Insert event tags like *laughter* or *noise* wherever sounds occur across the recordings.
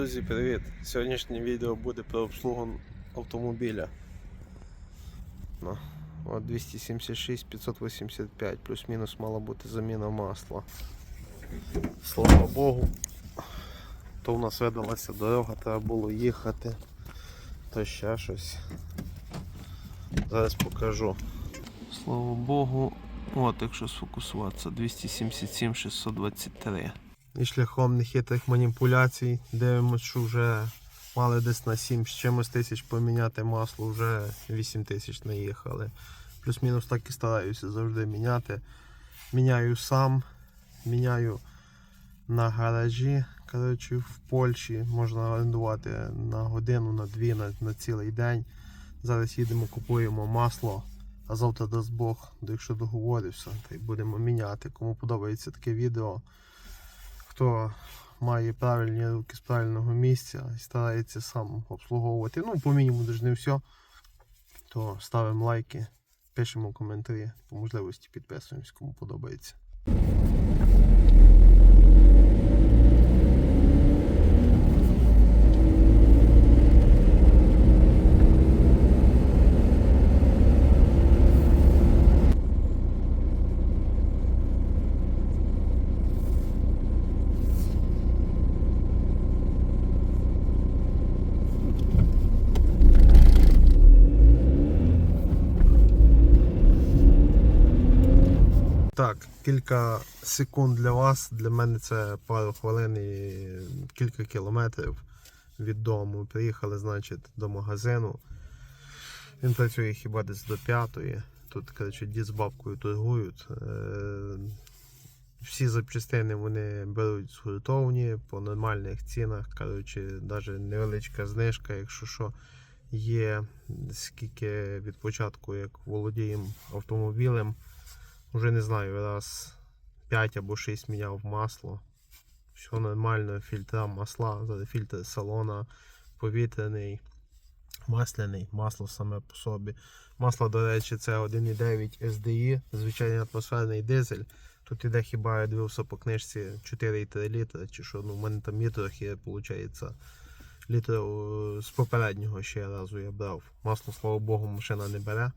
Друзі, привіт! Сьогоднішнє відео буде про обслугу автомобіля. Ну, от 276 585, плюс-мінус мала бути заміна масла. Слава Богу, то у нас видалася дорога, треба було їхати, то ще щось. Зараз покажу. Слава Богу, от якщо сфокусуватися, 277 623. І шляхом нехитрих маніпуляцій дивимося, що вже мали десь на 7 з чимось тисяч поміняти масло, вже 8 тисяч наїхали. Плюс-мінус так і стараюся завжди міняти. Міняю сам, міняю на гаражі. Коротше, в Польщі можна орендувати на годину, на дві, на, на цілий день. Зараз їдемо, купуємо масло, а завтра дасть Бог, якщо договорився, то й будемо міняти. Кому подобається таке відео хто має правильні руки з правильного місця і старається сам обслуговувати. Ну, по мінімуму дуже не все, то ставимо лайки, пишемо коментарі, по можливості підписуємось, кому подобається. Так, кілька секунд для вас. Для мене це пару хвилин і кілька кілометрів від дому. Приїхали, значить, до магазину. Він працює хіба десь до п'ятої. Тут, коротше, дід з бабкою торгують. Е, Всі запчастини вони беруть згуртовні по нормальних цінах. Коротше, навіть невеличка знижка, якщо що є, скільки від початку, як володіємо автомобілем. Уже не знаю, раз 5 або 6 міняв масло. Все нормально, фільтра масла, фільтр салона, повітряний, масляний, масло саме по собі. Масло, до речі, це 1,9 SDI, звичайний атмосферний дизель. Тут іде хіба я дивився по книжці 4,3 літра, чи що, ну в мене там є трохи, виходить, літр е, з попереднього ще разу я брав. Масло, слава Богу, машина не бере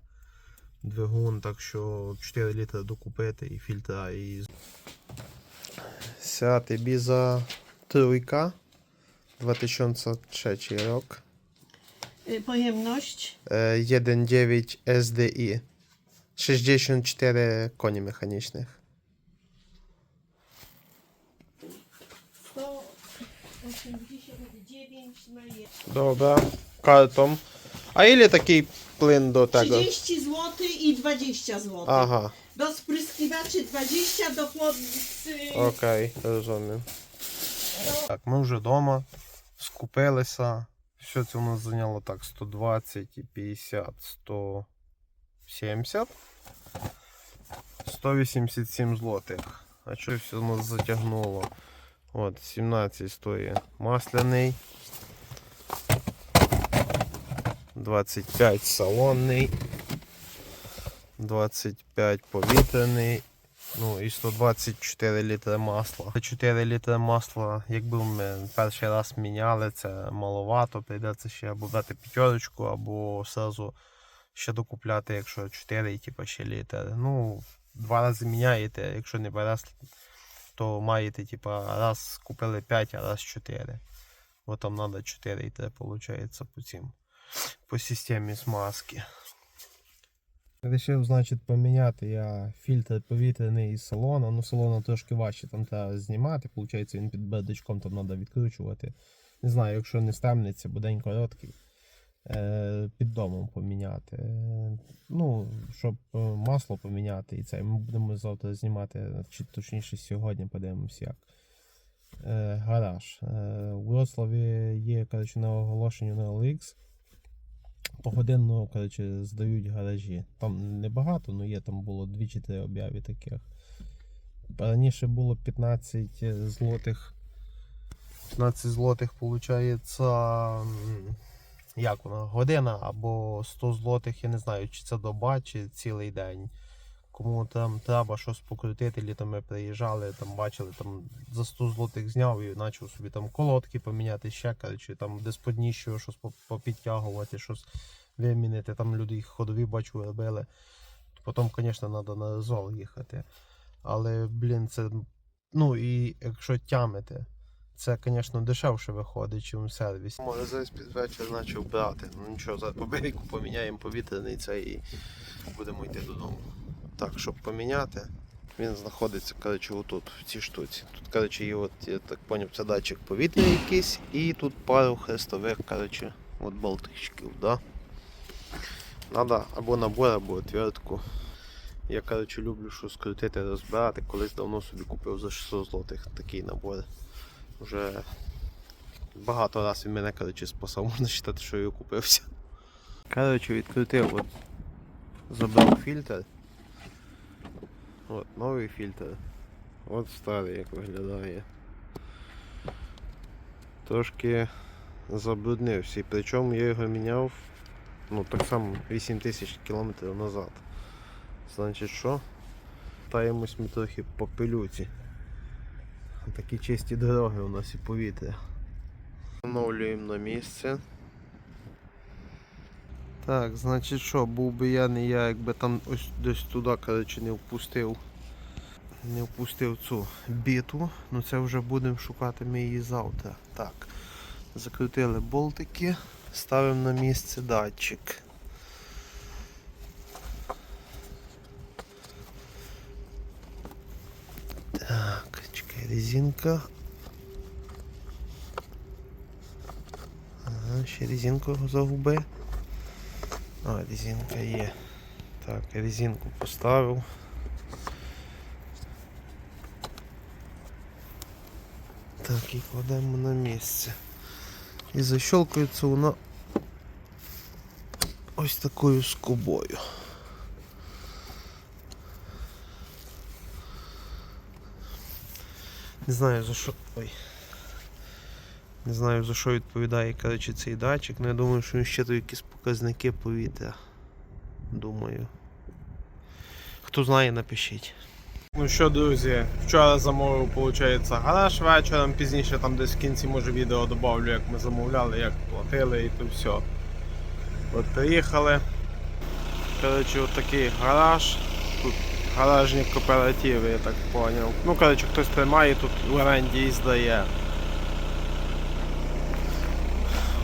двигун, так що 4 літри докупити і фільтра і. Сяти біза тrójka 2003 rok. Y, Pojemność E, 1.9 SDI 64 konie mechanicznych. 189 na 1. Dobra, kartą. A ile taki plyn do tego? 30 zł i 20 zł. Aha, Do spryskiwaczy 20, do chłodnicy окей, розумію. Так, ми вже вдома, скупилися. Все це у нас зайняло так 120 і 50, 170. 187 злотих. А що все у нас затягнуло? От, 17 стоїть масляний. 25 салонний. 25 повітряний. Ну і 124 літри масла. 4 літри масла, якби ми перший раз міняли, це маловато. Прийдеться ще або дати п'ятерочку, або сразу ще докупляти, якщо 4 і типу, ще літри. Ну, два рази міняєте, якщо не раз, то маєте, типу, раз купили 5, а раз 4. Бо там треба 4 літри, виходить, по цим. По системі смазки. Рішив, значить, поміняти я фільтр повітряний із салона. Ну, салона трошки важче там треба знімати. Получається, він під бардачком там треба відкручувати. Не знаю, якщо не стемниться, бо день короткий. Е, під домом поміняти. Е, ну, щоб е, масло поміняти і це. Ми будемо завтра знімати, чи точніше сьогодні подивимось як. Гараж. У Вроцлаві є коротше, на оголошенню на OLX погодинно коротше, здають гаражі. Там небагато, але є там було 2 чи 3 обяви таких. Раніше було 15 злотих. 15 злотих, виходить, як вона, година або 100 злотих, я не знаю, чи це доба, чи цілий день. Кому там треба щось покрутити, літом ми приїжджали, там бачили, там за 100 злотих зняв і почав собі там колодки поміняти, ще коротше, там десь подніщого щось попідтягувати, щось вимінити. Там люди їх ходові бачу робили. Потім, звісно, треба на зол їхати. Але, блін, це. Ну і якщо тямити, це, звісно, дешевше виходить, чим в сервісі. Може, зараз під вечір почав брати. Ну нічого, зараз по берегу поміняємо повітряний цей і будемо йти додому. Так, щоб поміняти, він знаходиться, коротше, отут, в цій штуці. Тут, коротше, є от, я так поняв, це датчик повітря якийсь, і тут пару хрестових, коротше, от болтичків, да? Надо або набор, або отвертку. Я, коротше, люблю щось крутити, розбирати. Колись давно собі купив за 600 злотих такий набор. Вже багато разів він мене, коротше, спасав, *laughs* можна вважати, що я купився. Коротше, відкрутив, от, забрав фільтр. От, новий фільтр. От старий як виглядає. Трошки забруднився. І причому я його міняв ну, так само 8 тисяч кілометрів назад. Значить що? Таємось ми трохи по пилюці. Такі чисті дороги у нас і повітря. Встановлюємо на місце. Так, значить що, був би я не я, якби там ось десь туди, коротше, не впустив. Не впустив цю біту, ну це вже будемо шукати ми її завтра. Так. Закрутили болтики, ставимо на місце датчик. Так, чекай, резинка. Ага, ще резинку загуби. А, резинка є. Так, резинку поставив. Так, і кладемо на місце. І защелкується вона ось такою скобою. Не знаю за що. Ой. Не знаю за що відповідає коротше, цей датчик, але я думаю, що він щитує якісь показники повітря. Думаю. Хто знає, напишіть. Ну що, друзі, вчора замовив, виходить, гараж вечором, пізніше там десь в кінці може відео додавлю, як ми замовляли, як платили і то все. От приїхали. Коротше, от такий гараж. Тут гаражні кооперативи, я так зрозумів. Ну, коротше, хтось тримає тут в оренді і здає.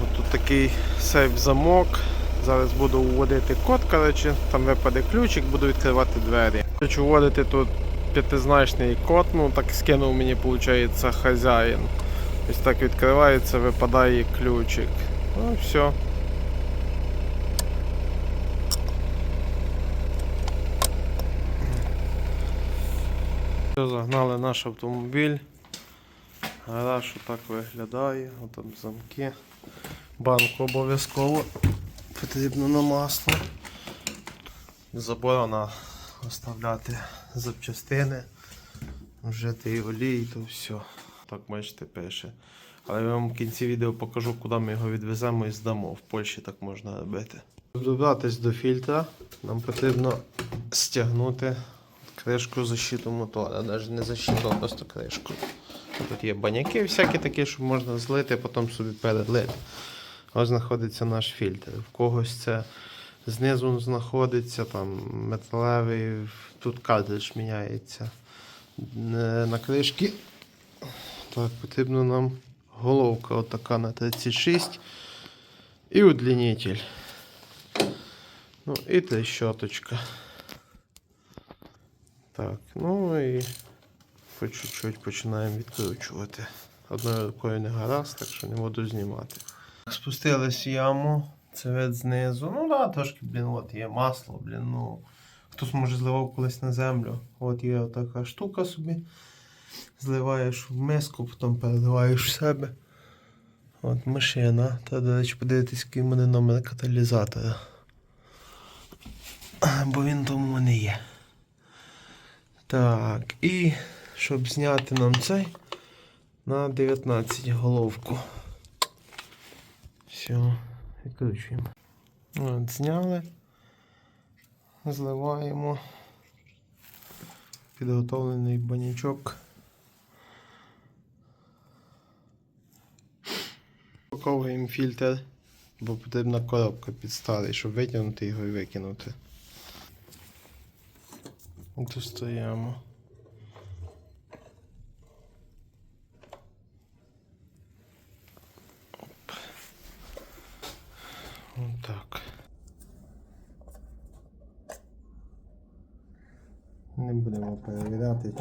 От тут такий сейф-замок. Зараз буду вводити код, коротше, там випаде ключик, буду відкривати двері. Хочу вводити тут п'ятизначний код, ну так скинув мені, виходить, хазяїн. Ось так відкривається, випадає ключик. Ну і все. Загнали наш автомобіль. Гараж отак виглядає, от там замки. Банку обов'язково потрібно на масло. Заборона оставляти запчастини, вжити і олії, то все. Так бачите, пише. Але я вам в кінці відео покажу, куди ми його відвеземо і здамо. В Польщі так можна робити. Щоб добратися до фільтра, нам потрібно стягнути кришку защиту мотора. Навіть не защиту, а просто кришку. Тут є баняки всякі такі, щоб можна злити, потім собі перелити. Ось знаходиться наш фільтр. В когось це знизу знаходиться там металевий, тут картридж міняється. Е, На кришки так, потрібна нам головка отака на 36 і удлінитель. Ну і трещоточка. Так, ну і по чуть-чуть починаємо відкручувати. Одною рукою не гаразд, так що не буду знімати. Спустились в яму, це вид знизу. Ну да, трошки, блін, от є масло, блін, ну. Хтось може зливав колись на землю. От є така штука собі. Зливаєш в миску, потім переливаєш в себе. От машина. Та, до речі, подивитись, який мене номер каталізатора. Бо він там у мене є. Так, і щоб зняти нам цей на 19 головку. Все, відкручуємо. От, зняли. Зливаємо. Підготовлений банячок. Упаковуємо фільтр, бо потрібна коробка під старий, щоб витягнути його і викинути. Достаємо. Оп. Отак. Не будемо перевіряти,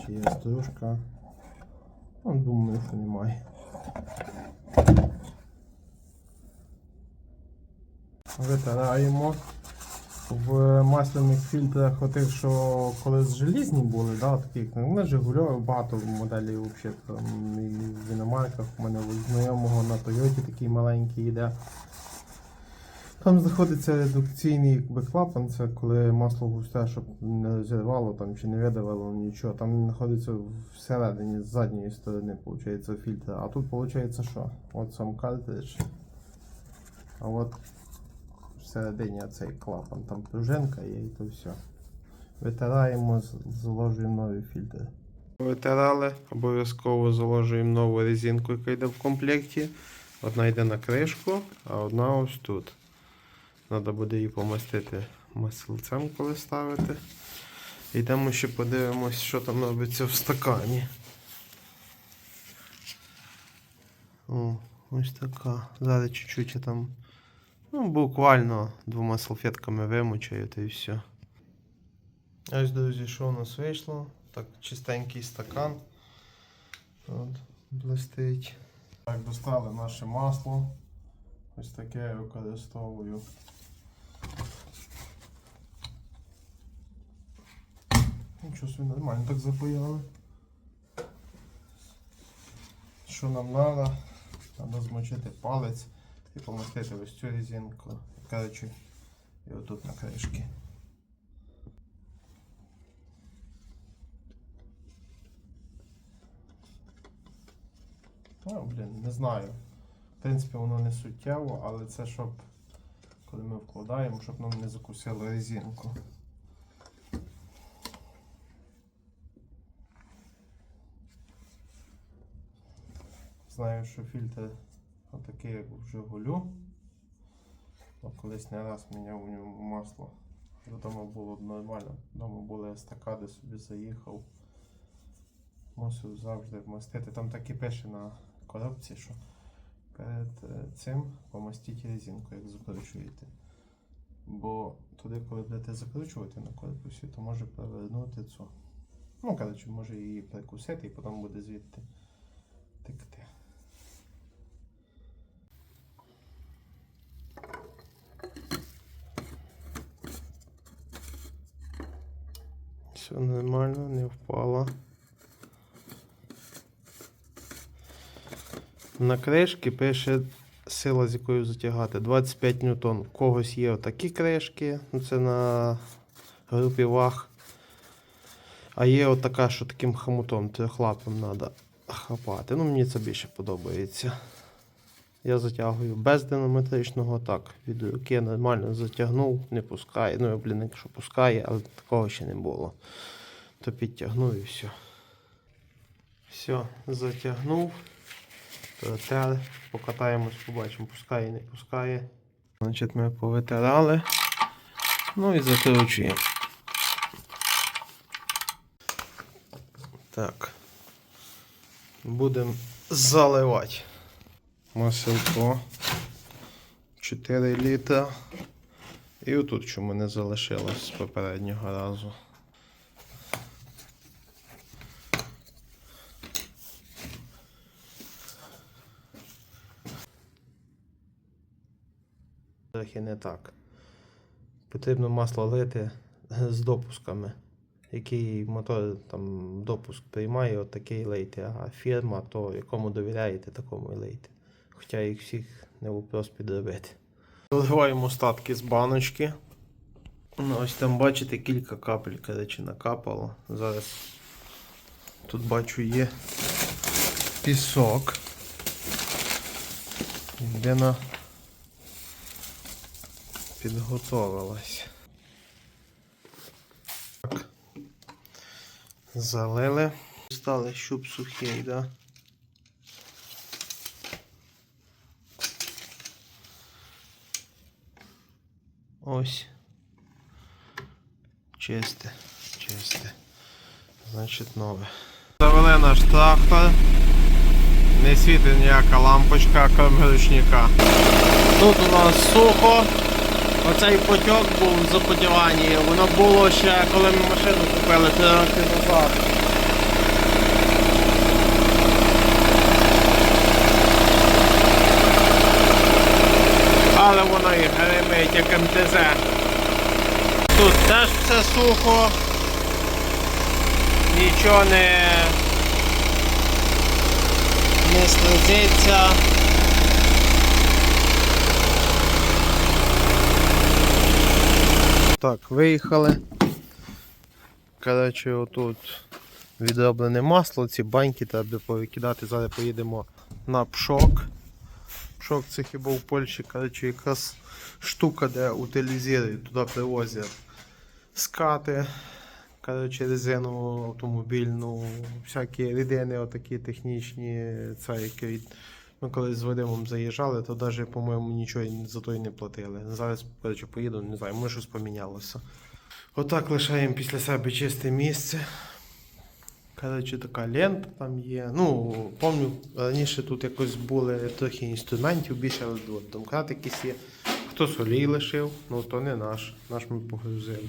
чи. Ну, думаю, що немає. Витираємо. В масляних фільтрах, отих, що колись желізні були, да, такі, ну, Жигульові, багато моделей взагалі, там, і в іномарках. У мене знайомого на Тойоті такий маленький йде. Там знаходиться редукційний якби, клапан, це коли масло густе, щоб не зірвало там, чи не видавало нічого. Там знаходиться всередині, з задньої сторони, виходить, фільтр. А тут виходить що? От сам картридж. А от всередині цей клапан, там пружинка є і то все. Витираємо, заложуємо новий фільтр. Витирали, обов'язково заложуємо нову резинку, яка йде в комплекті. Одна йде на кришку, а одна ось тут. Треба буде її помастити маслицем, коли ставити. Йдемо ще подивимось, що там робиться в стакані. О, ось така. Зараз чуть-чуть я там. Ну, буквально двома салфетками вимочаю та і все. Ось, друзі, що у нас вийшло? Так, чистенький стакан. От, блистить. Так, достали наше масло. Ось таке я використовую. Нічого собі нормально так запаяли. Що нам треба? Треба змочити палець і помастити ось цю резинку. Коротше, і отут на кришки. Ну, блін, не знаю. В принципі, воно не суттєво, але це щоб, коли ми вкладаємо, щоб нам не закусило резинку. Знаю, що фільтр отакий, як в Жигулю. Колись не раз міняв у ньому масло. Вдома було нормально. Вдома були естакади, собі заїхав. Мусив завжди вмастити. Там так і пише на коробці, що перед е, цим помастіть резинку, як закручуєте. Бо туди, коли будете закручувати на корпусі, то може перевернути цю. Ну, коротше, може її прикусити і потім буде звідти текти. Все нормально, не впало. На кришки пише сила, з якою затягати 25 ньютон. У когось є отакі кришки, ну це на групі ваг. А є отака, що таким хомутом, трьохлапим треба хапати. Ну, мені це більше подобається. Я затягую без динаметричного, так, від руки нормально затягнув, не пускає. Ну, блін, якщо пускає, але такого ще не було. То підтягнув і все. Все, затягнув. Протер. Покатаємось, побачимо, пускає, не пускає. Значить, ми повитирали. Ну і закручуємо. Так. Будемо заливати. Маселко 4 літра. І отут, що мене залишилось з попереднього разу. Трохи не так. Потрібно масло лити з допусками. Який мотор там допуск приймає, от такий лейте, а фірма, то якому довіряєте, такому і лейте. Хоча їх всіх не вопрос підробити. Доливаємо остатки з баночки. Ну, ось там бачите, кілька капель, коротше, накапало. Зараз тут бачу є пісок. Людина підготовилась. Так. Залили. Стали щуп сухий, да? Ось. Чисте, чисте. Значить нове. Завели наш трактор. Не світить ніяка лампочка, крім ручника. Тут у нас сухо. Оцей потік був в запотіванні. Воно було ще коли ми машину купили три роки назад. Але воно і гримить як МТЗ. Тут теж все сухо. Нічого не, не слизиться. Так, виїхали. Коротше, отут відроблене масло, ці баньки треба повикидати. Зараз поїдемо на пшок. Пшок це хіба в Польщі, коротше, якраз штука, де утилізують, туди привозять скати, коротше, резину автомобільну, всякі рідини отакі технічні, це які ми коли з Вадимом заїжджали, то навіть, по-моєму, нічого за то й не платили. Зараз, коротше, поїду, не знаю, може щось помінялося. Отак лишаємо після себе чисте місце. Коротше, така лента там є. Ну, пам'ятаю, раніше тут якось були трохи інструментів, більше от, домкрат якийсь є. Хтось олій лишив, ну то не наш. Наш ми погрузили.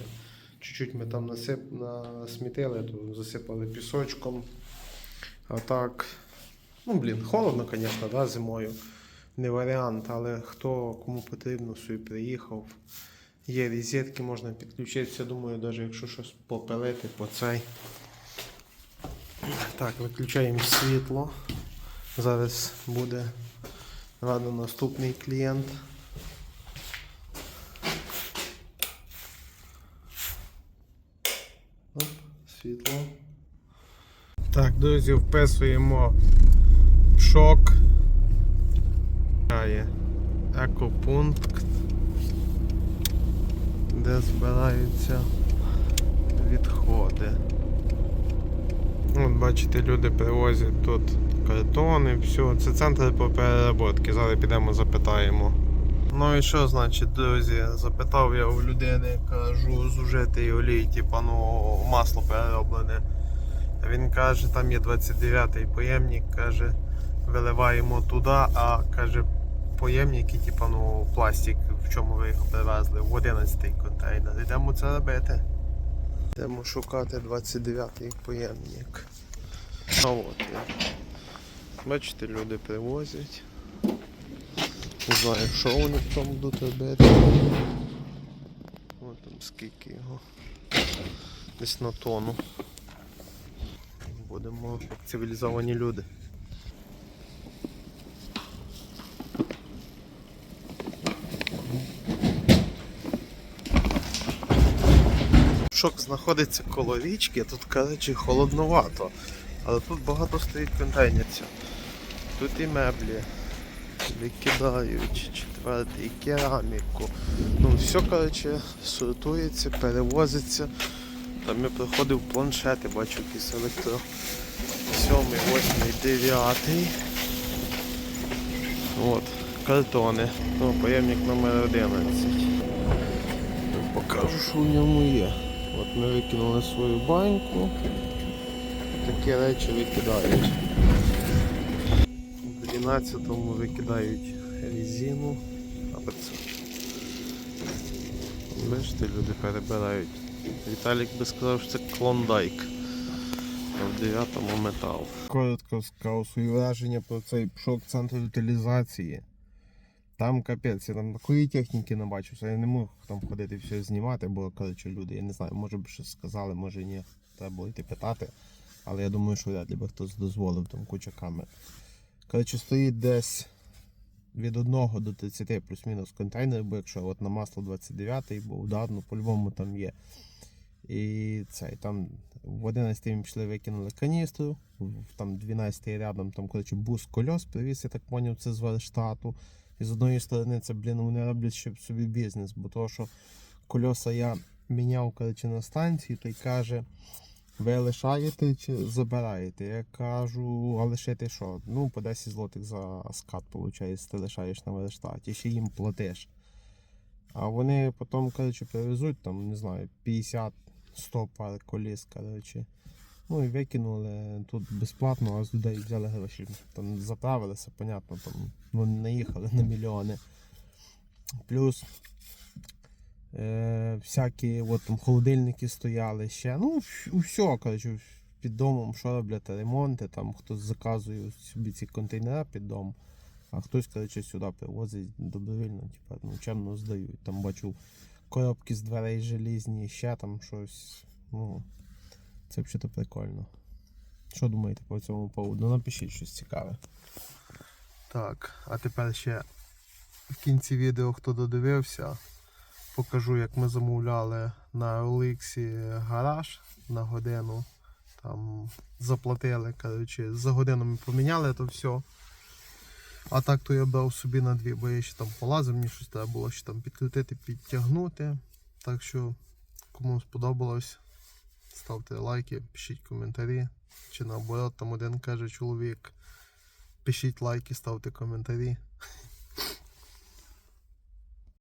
Чуть-чуть ми там насип, насмітили, то засипали пісочком. А так. Ну, блін, холодно, звісно, да, зимою. Не варіант, але хто кому потрібно, собі приїхав. Є розетки, можна підключитися. Думаю, навіть якщо щось попилити по цей. Так, виключаємо світло. Зараз буде рано наступний клієнт. Світло. Так, друзі, вписуємо шок. Є екопункт, де збираються відходи. От бачите, люди привозять тут картони, все. Це центр по переработці. Зараз підемо запитаємо. Ну і що значить, друзі? Запитав я у людини, кажу, зужитий олій, типа ну масло перероблене. Він каже, там є 29-й поємник, каже, виливаємо туди, а каже, поємники, типа ну пластик, в чому ви його привезли, в 11-й контейнер. Йдемо це робити. Йдемо шукати 29-й поємник. А от він. Бачите, люди привозять. Не знаю, що вони там будуть робити. Ось там скільки його. Десь на тону. Будемо як цивілізовані люди. Шок знаходиться коло річки, тут, коротше, холодновато. Але тут багато стоїть контейнерців. Тут і меблі. Викидають, четвертий, і кераміку. Ну, все, коротше, сортується, перевозиться. Там я проходив планшети, бачу якийсь електро. Сьомий, восьмий, дев'ятий. От, картони. Ну, поємник номер 11. Покажу, що в ньому є. От ми викинули свою баньку. Такі речі викидають. В 12-му викидають резину. Бачите, люди перебирають. Віталік би сказав, що це клондайк. А в 9-му метал. Коротко сказав свої враження про цей пшок центр утилізації. Там капець, я там такої техніки не бачив, я не мог там ходити все знімати, бо коротше люди, я не знаю, може б щось сказали, може ні. Треба було йти питати. Але я думаю, що вряд ли би хтось дозволив там куча камер. Коротше, стоїть десь від 1 до 30 плюс-мінус контейнер, бо якщо от на масло 29 був, да, ну по-любому там є. І цей там в 11 ми пішли, викинули каністру, там 12 рядом там коротше, бус кольос привіз, я так поняв, це з Верштату. І з одної сторони це, блін, вони роблять щоб собі бізнес, бо то, що кольоса я міняв коротше, на станції, той каже, Ви лишаєте чи забираєте? Я кажу, а лишити що? Ну, по 10 злотих за скат, виходить, ти лишаєш на верштаті, ще їм платиш. А вони потім, коротше, привезуть, там, не знаю, 50-100 пар коліс, коротше. Ну і викинули тут безплатно, а з людей взяли гроші. Там заправилися, понятно, там ну, не на мільйони. Плюс е, всякі от, там, холодильники стояли ще. Ну, все, коротше, під домом, що роблять ремонти, там хтось заказує собі ці контейнери під дом, а хтось, коротше, сюди привозить добровільно, типу, ну, чемно здають. Там бачу коробки з дверей желізні, ще там щось. Ну, це взагалі прикольно. Що думаєте по цьому поводу? Напишіть щось цікаве. Так, а тепер ще в кінці відео, хто додивився, покажу, як ми замовляли на OLX гараж на годину. Там заплатили, коротше, за годину ми поміняли то все. А так то я брав собі на дві, бо я ще там полазив, мені щось треба було ще там підкрутити, підтягнути. Так що, кому сподобалось, ставте лайки, пишіть коментарі. Чи наоборот, там один каже чоловік. Пишіть лайки, ставте коментарі.